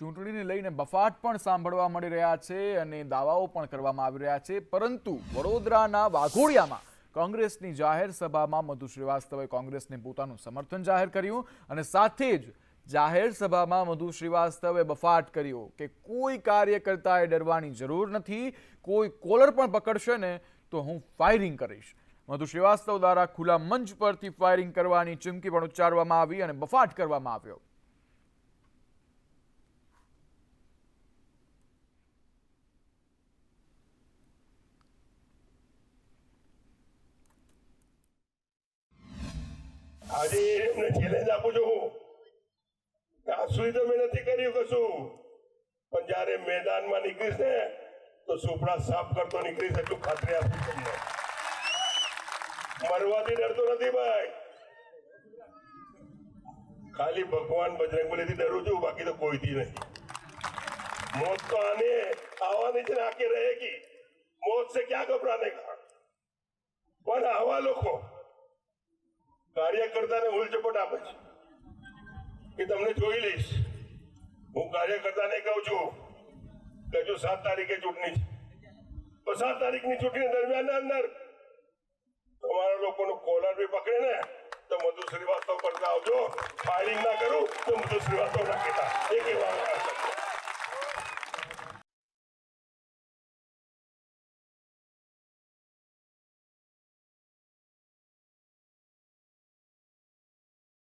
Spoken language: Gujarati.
ચૂંટણીને લઈને બફાટ પણ સાંભળવા મળી રહ્યા છે અને દાવાઓ પણ કરવામાં આવી રહ્યા છે. પરંતુ વડોદરાના વાઘોડિયામાં કોંગ્રેસની જાહેર સભામાં મધુ શ્રીવાસ્તવે કોંગ્રેસને પોતાનું સમર્થન જાહેર કર્યું અને સાથે જ જાહેર સભામાં મધુ શ્રીવાસ્તવે બફાટ કર્યો કે કોઈ કાર્યકર્તાએ ડરવાની જરૂર નથી, કોઈ કોલર પણ પકડશે ને તો હું ફાયરિંગ કરીશ. મધુ શ્રીવાસ્તવ દ્વારા ખુલ્લા મંચ પરથી ફાયરિંગ કરવાની ચીમકી પણ ઉચ્ચારવામાં આવી અને બફાટ કરવામાં આવ્યો. આજે એમને ચેલેન્જ આપું છું હું કે આજ સુધી તો મેં નથી કર્યું કશું પણ જ્યારે મેદાનમાં નીકળીશ ને તો સુપડા સાફ કરતો નીકળીશ એટલું ખાતરી આપું તમને મરવાથી ડરતો નથી ભાઈ ખાલી ભગવાન બજરંગબલીથી ડરું છું બાકી તો કોઈથી નહીં મોત તો આને આવવાની છે ને આકે રહેગી મોત से क्या घबराने का પણ આવા લોકો કાર્યકર્તાને ઉલચપટ આપે છે. કે તમને જોઈ લઈશ. હું કાર્યકર્તાને કહું છું કે જો સાત તારીખે ચૂંટણી છે. તો સાત તારીખની ચૂંટણી દરમિયાન અંદર તમારા લોકોનું કોલર બી પકડે ને તો મધુ શ્રીવાસ્તવ કરતા આવજો ફાયરિંગ ના કરું તો મધુ શ્રીવાસ્તવ કહેતા. એ છે.